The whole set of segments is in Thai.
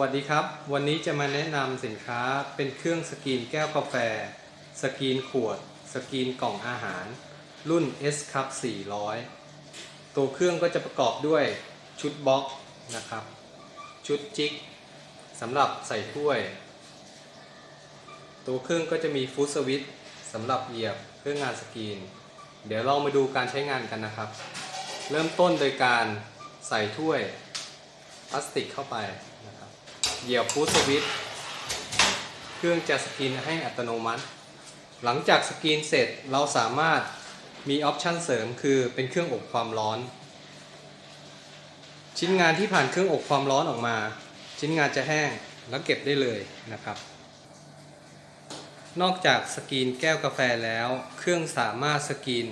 วัสดีครับ วันนี้จะมาแนะนำสินค้าเป็นเครื่องสกรีนแก้วกาแฟ สกรีนขวด สกรีนกล่องอาหาร รุ่น S Cup 400 ตัวเครื่องก็จะประกอบด้วยชุดบล็อกนะครับ ชุดจิกสำหรับใส่ถ้วย ตัวเครื่องก็จะมีฟุตสวิตสำหรับเหยียบเครื่องงานสกรีน เดี๋ยวเรามาดูการใช้งานกันนะครับ เริ่มต้นโดยการใส่ถ้วยพลาสติกเข้าไปนะครับ เหยียบฟูดสวิตเครื่องจะสกรีนให้อัตโนมัติ หลังจากสกรีนเสร็จเราสามารถมีออปชันเสริมคือเป็นเครื่องอบความร้อน ชิ้นงานที่ผ่านเครื่องอบความร้อนออกมา ชิ้นงานจะแห้งแล้วเก็บได้เลยนะครับ นอกจากสกรีนแก้วกาแฟแล้ว เครื่องสามารถสกรีน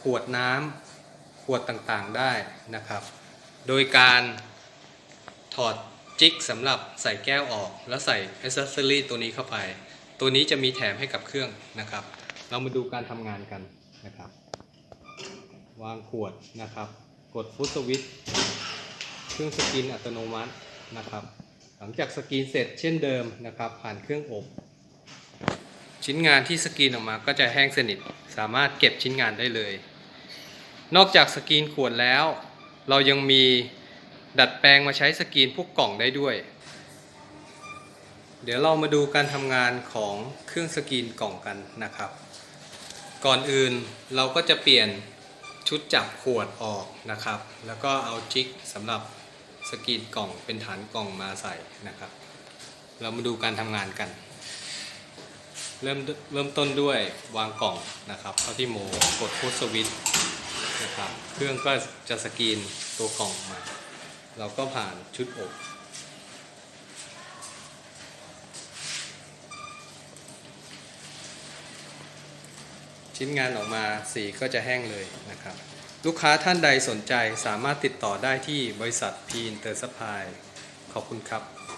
ขวดน้ำขวดต่างๆได้นะครับ โดยการถอด จิกสำหรับใส่แก้วออก แล้วใส่อ c เซ s ซอรี่ตัวนี้เข้าไป ตัวนี้จะมีแถมให้กับเครื่องนะครับ เรามาดูการทำงานกันนะครับ วางขวดนะครับ กดฟุตสวิตช์เครื่องสกรีนอัตโนมัตินะครับ หลังจากสกรีนเสร็จเช่นเดิมนะครับ ผ่านเครื่องอบ ชิ้นงานที่สกรีนออกมาก็จะแห้งสนิท สามารถเก็บชิ้นงานได้เลย นอกจากสกรีนขวดแล้ว เรายังมี ดัดแปลงมาใช้สกรีนพวกกล่องได้ด้วย เดี๋ยวเรามาดูการทำงานของเครื่องสกรีนกล่องกันนะครับ ก่อนอื่นเราก็จะเปลี่ยนชุดจับขวดออกนะครับ แล้วก็เอาจิกสำหรับสกรีนกล่องเป็นฐานกล่องมาใส่นะครับ เรามาดูการทำงานกัน เริ่มเริ่มต้นด้วยวางกล่องนะครับเข้าที่โมกดพุทสวิตช์นะครับ เครื่องก็จะสกรีนตัวกล่องมา เราก็ผ่านชุดอบชิ้นงานออกมาสีก็จะแห้งเลยนะครับ ลูกค้าท่านใดสนใจสามารถติดต่อได้ที่บริษัทพีนเตอร์สปายขอบคุณครับ